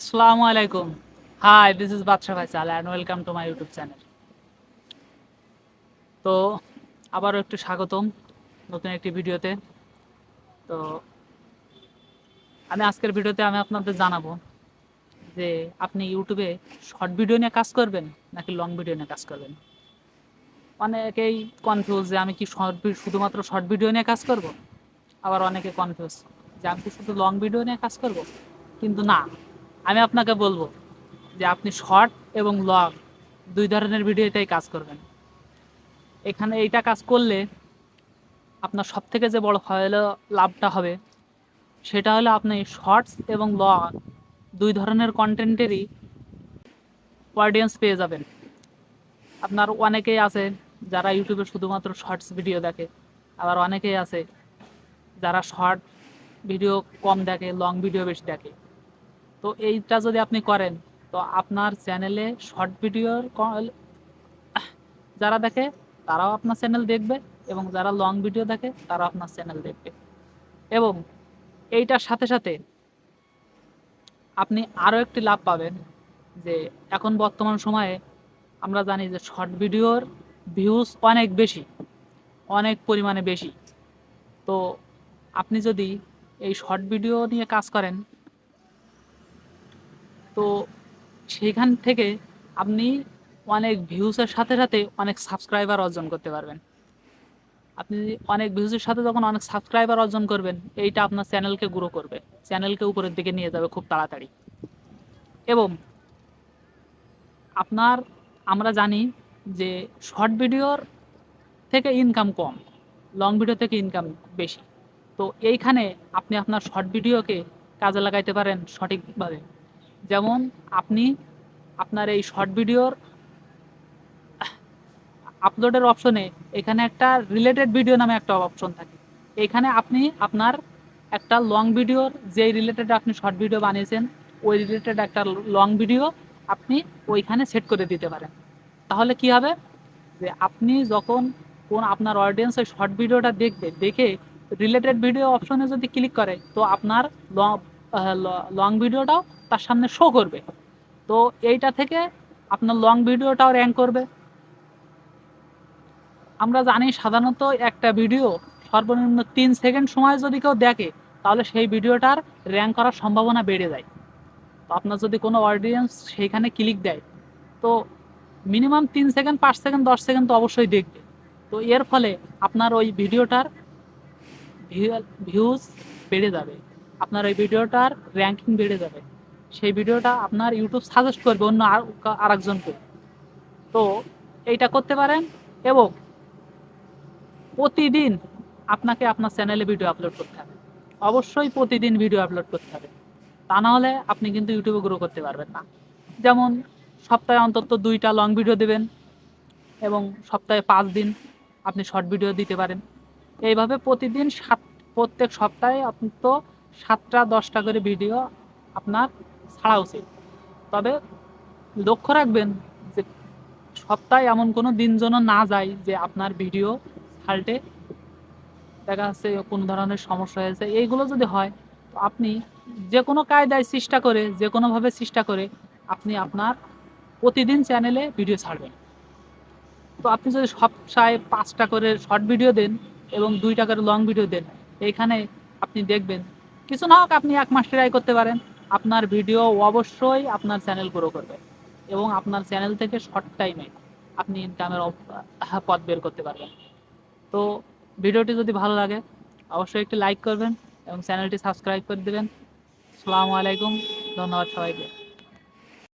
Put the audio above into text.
Assalamu alaikum. Hi, this is Batsha Faisal and welcome to my YouTube channel তো আবারও একটু স্বাগতম নতুন একটি ভিডিওতে। তো আমি আজকের ভিডিওতে আমি আপনাদের জানাব যে আপনি ইউটিউবে শর্ট ভিডিও নিয়ে কাজ করবেন নাকি লং ভিডিও নিয়ে কাজ করবেন? অনেকেই কনফিউজ যে আমি কি শর্ট শুধুমাত্র শর্ট ভিডিও নিয়ে কাজ করব? আবার অনেকে কনফিউজ যে আমি কি শুধু লং ভিডিও নিয়ে কাজ করব? কিন্তু না। আমি আপনাকে বলব যে আপনি শর্ট এবং লং দুই ধরনের ভিডিওতেই কাজ করবেন। এখানে এইটা কাজ করলে আপনার সব থেকে যে বড় হলো লাভটা হবে, সেটা হলো আপনি শর্টস এবং লং দুই ধরনের কন্টেন্টেরই অডিয়েন্স পেয়ে যাবেন। আপনার অনেকেই আছে যারা ইউটিউবে শুধুমাত্র শর্টস ভিডিও দেখে, আবার অনেকেই আছে যারা শর্ট ভিডিও কম দেখে, লং ভিডিও বেশি দেখে। তো এইটা যদি আপনি করেন, তো আপনার চ্যানেলে শর্ট ভিডিওর যারা দেখে, তারাও আপনার চ্যানেল দেখবে এবং যারা লং ভিডিও দেখে, তারাও আপনার চ্যানেল দেখবে। এবং এইটার সাথে সাথে আপনি আরও একটি লাভ পাবেন যে, এখন বর্তমান সময়ে আমরা জানি যে শর্ট ভিডিওর ভিউজ অনেক বেশি, অনেক পরিমাণে বেশি। তো আপনি যদি এই শর্ট ভিডিও নিয়ে কাজ করেন তো সেইখান থেকে আপনি অনেক ভিউসের সাথে সাথে অনেক সাবস্ক্রাইবার অর্জন করতে পারবেন। আপনি অনেক ভিউজের সাথে যখন অনেক সাবস্ক্রাইবার অর্জন করবেন, এইটা আপনার চ্যানেলকে গ্রো করবে। চ্যানেলকে উপরের দিকে নিয়ে যাবে খুব তাড়াতাড়ি। এবং আপনার, আমরা জানি যে শর্ট ভিডিওর থেকে ইনকাম কম লং ভিডিও থেকে ইনকাম বেশি। তো এইখানে আপনি আপনার শর্ট ভিডিওকে কাজে লাগাইতে পারেন সঠিকভাবে। যেমন আপনি আপনার এই শর্ট ভিডিওর আপলোডের অপশনে এখানে একটা রিলেটেড ভিডিও নামে একটা অপশন থাকে। এখানে আপনি আপনার একটা লং ভিডিওর যেই রিলেটেড আপনি শর্ট ভিডিও বানিয়েছেন, ওই রিলেটেড একটা লং ভিডিও আপনি ওইখানে সেট করে দিতে পারেন। তাহলে কি হবে? যে আপনি যখন কোন আপনার অডিয়েন্স ওই শর্ট ভিডিওটা দেখবে, দেখে রিলেটেড ভিডিও অপশনে যদি ক্লিক করে, তো আপনার লং লং ভিডিওটাও তার সামনে শো করবে। তো এইটা থেকে আপনার লং ভিডিওটাও র্যাঙ্ক করবে। আমরা জানি সাধারণত একটা ভিডিও সর্বনিম্ন তিন সেকেন্ড সময় যদি কেউ দেখে, তাহলে সেই ভিডিওটার র্যাঙ্ক করার সম্ভাবনা বেড়ে যায়। তো আপনার যদি কোনো অডিয়েন্স সেইখানে ক্লিক দেয়, তো মিনিমাম তিন সেকেন্ড পাঁচ সেকেন্ড দশ সেকেন্ড তো অবশ্যই দেখবে। তো এর ফলে আপনার ওই ভিডিওটার ভিউ ভিউজ বেড়ে যাবে। আপনার ওই ভিডিওটার র্যাঙ্কিং বেড়ে যাবে। সেই ভিডিওটা আপনার ইউটিউব সাজেস্ট করবে অন্য আর একজনকে তো এইটা করতে পারেন এবং প্রতিদিন আপনাকে আপনার চ্যানেলে ভিডিও আপলোড করতে হবে। অবশ্যই প্রতিদিন ভিডিও আপলোড করতে হবে। তা না হলে আপনি কিন্তু ইউটিউবে গ্রো করতে পারবেন না। যেমন সপ্তাহে অন্তত দুইটা লং ভিডিও দেবেন এবং সপ্তাহে পাঁচ দিন আপনি শর্ট ভিডিও দিতে পারেন। এইভাবে প্রতিদিন সাত প্রত্যেক সপ্তাহে অন্তত সাতটা দশটা করে ভিডিও আপনার ছাড়া উচিত। তবে লক্ষ্য রাখবেন যে সপ্তাহে এমন কোনো দিন যেন না যায় যে আপনার ভিডিও ছালটে দেখা যাচ্ছে কোনো ধরনের সমস্যা হয়েছে। এইগুলো যদি হয়, তো আপনি যে কোনো কায়দায় চেষ্টা করে, যে কোনোভাবে চেষ্টা করে আপনি আপনার প্রতিদিন চ্যানেলে ভিডিও ছাড়বেন। তো আপনি যদি সপ্তাহে পাঁচটা করে শর্ট ভিডিও দেন এবং দুইটা করে লং ভিডিও দেন, এইখানে আপনি দেখবেন, কিছু না হোক আপনি এক মাস ট্রাই করতে পারেন। আপনার ভিডিও অবশ্যই আপনার চ্যানেল গ্রো করবে এবং আপনার চ্যানেল থেকে শর্ট টাইমে আপনি ইনকামের পথ বের করতে পারবেন। তো ভিডিওটি যদি ভালো লাগে, অবশ্যই একটি লাইক করবেন এবং চ্যানেলটি সাবস্ক্রাইব করে দেবেন। আসসালামু আলাইকুম, ধন্যবাদ সবাইকে।